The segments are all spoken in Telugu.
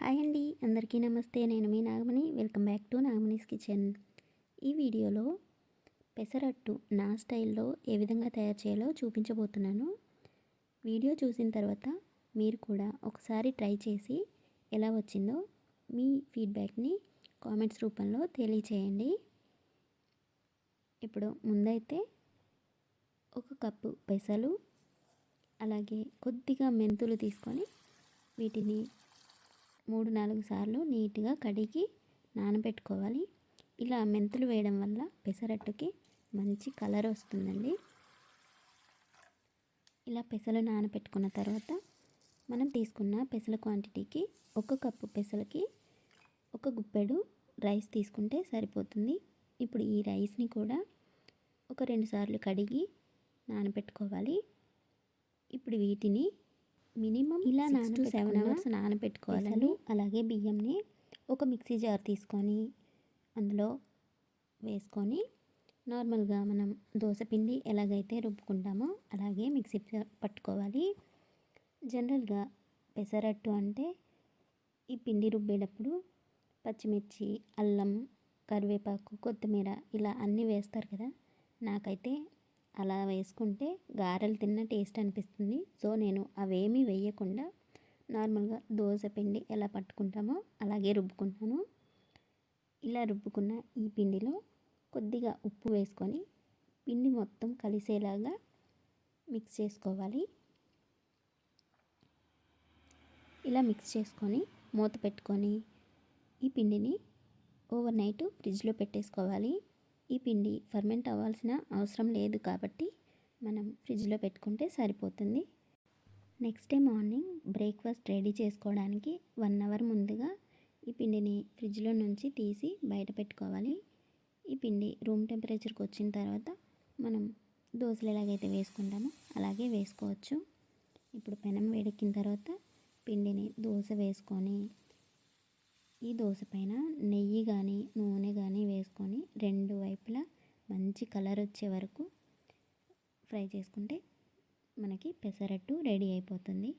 హాయ్ అండి అందరికీ నమస్తే. నేను మీ Nagamani. Welcome back to Nagamani's kitchen. ఈ వీడియోలో పెసరట్టు నా స్టైల్లో ఏ విధంగా తయారు చేయాలో చూపించబోతున్నాను. వీడియో చూసిన తర్వాత మీరు కూడా ఒకసారి ట్రై చేసి ఎలా వచ్చిందో మీ ఫీడ్బ్యాక్ని కామెంట్స్ రూపంలో తెలియచేయండి. ఇప్పుడు ముందైతే ఒక కప్పు పెసలు అలాగే కొద్దిగా మెంతులు తీసుకొని వీటిని మూడు నాలుగు సార్లు నీట్గా కడిగి నానబెట్టుకోవాలి. ఇలా మెంతులు వేయడం వల్ల పెసరట్టుకి మంచి కలర్ వస్తుందండి. ఇలా పెసలు నానబెట్టుకున్న తర్వాత మనం తీసుకున్న పెసల క్వాంటిటీకి ఒక కప్పు పెసలకి ఒక గుప్పెడు రైస్ తీసుకుంటే సరిపోతుంది. ఇప్పుడు ఈ రైస్ని కూడా ఒక రెండు సార్లు కడిగి నానబెట్టుకోవాలి. ఇప్పుడు వీటిని మినిమం ఇలా నాన సెవెన్ అవర్స్ నానబెట్టుకోవాలని అలాగే బియ్యంని ఒక మిక్సీ జార్ తీసుకొని అందులో వేసుకొని నార్మల్గా మనం పిండి ఎలాగైతే రుబ్బుకుంటామో అలాగే మిక్సీ పట్టుకోవాలి. జనరల్గా పెసరట్టు అంటే ఈ పిండి రుబ్బేటప్పుడు పచ్చిమిర్చి అల్లం కరివేపాకు కొత్తిమీర ఇలా అన్నీ వేస్తారు కదా. నాకైతే అలా వేసుకుంటే గారెలు తిన్న టేస్ట్ అనిపిస్తుంది. సో నేను అవేమీ వేయకుండా నార్మల్గా దోశ పిండి ఎలా పట్టుకుంటామో అలాగే రుబ్బుకుంటాను. ఇలా రుబ్బుకున్న ఈ పిండిలో కొద్దిగా ఉప్పు వేసుకొని పిండి మొత్తం కలిసేలాగా మిక్స్ చేసుకోవాలి. ఇలా మిక్స్ చేసుకొని మూత పెట్టుకొని ఈ పిండిని ఓవర్ నైట్ ఫ్రిడ్జ్లో పెట్టేసుకోవాలి. ఈ పిండి ఫర్మెంట్ అవ్వాల్సిన అవసరం లేదు కాబట్టి మనం ఫ్రిడ్జ్లో పెట్టుకుంటే సరిపోతుంది. Next day morning breakfast ready చేసుకోవడానికి వన్ అవర్ ముందుగా ఈ పిండిని ఫ్రిడ్జ్లో నుంచి తీసి బయట పెట్టుకోవాలి. ఈ పిండి రూమ్ టెంపరేచర్కి వచ్చిన తర్వాత మనం దోశలు ఎలాగైతే వేసుకుంటామో అలాగే వేసుకోవచ్చు. ఇప్పుడు పెనం వేడెక్కిన తర్వాత పిండిని దోశ వేసుకొని ఈ దోశ పైన నెయ్యి కానీ నూనె కానీ వేసుకొని రెండు వైపులా మంచి కలర్ వచ్చే వరకు ఫ్రై చేసుకుంటే మనకి పెసరట్టు రెడీ అయిపోతుంది.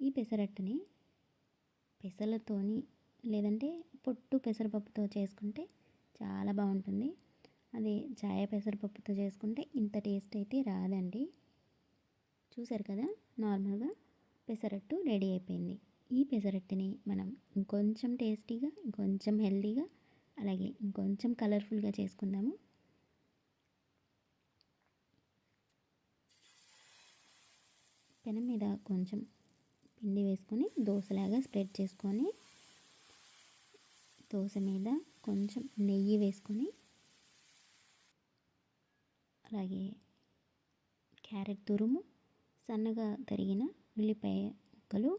ఈ పెసరట్టుని పెసలతోని లేదంటే పొట్టు పెసరపప్పుతో చేసుకుంటే చాలా బాగుంటుంది. అదే ఛాయ పెసరపప్పుతో చేసుకుంటే ఇంత టేస్ట్ అయితే రాదండి. చూసారు కదా నార్మల్గా పెసరట్టు రెడీ అయిపోయింది. ఈ పెసరట్టుని మనం ఇంకొంచెం టేస్టీగా ఇంకొంచెం హెల్తీగా అలాగే ఇంకొంచెం కలర్ఫుల్గా చేసుకుందాము. పెనం మీద కొంచెం పిండి వేసుకొని దోశలాగా స్ప్రెడ్ చేసుకొని దోశ మీద కొంచెం నెయ్యి వేసుకొని అలాగే క్యారెట్ తురుము సన్నగా తరిగిన ఉల్లిపాయ ముక్కలు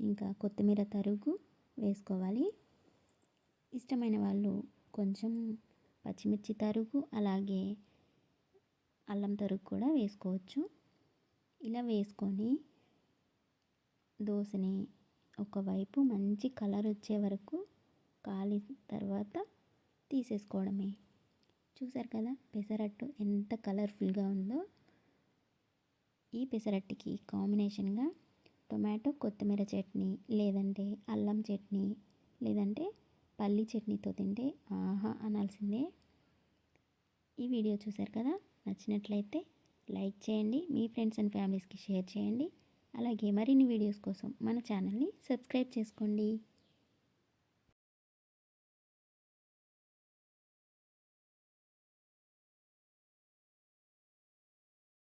ఇంకా కొత్తిమీర తరుగు వేసుకోవాలి. ఇష్టమైన వాళ్ళు కొంచెం పచ్చిమిర్చి తరుగు అలాగే అల్లం తరుగు కూడా వేసుకోవచ్చు. ఇలా వేసుకొని దోశని ఒకవైపు మంచి కలర్ వచ్చే వరకు కాలి తర్వాత తీసేసుకోవడమే. చూసారు కదా పెసరట్టు ఎంత కలర్ఫుల్గా ఉందో. ఈ పెసరట్టుకి కాంబినేషన్గా టొమాటో కొత్తిమీర చట్నీ లేదంటే అల్లం చట్నీ లేదంటే పల్లి చట్నీతో తింటే ఆహా అనాల్సిందే. ఈ వీడియో చూసారు కదా? నచ్చినట్లయితే లైక్ చేయండి మీ ఫ్రెండ్స్ అండ్ ఫ్యామిలీస్కి షేర్ చేయండి. అలాగే మరిన్ని వీడియోస్ కోసం మన ఛానల్ని సబ్స్క్రైబ్ చేసుకోండి.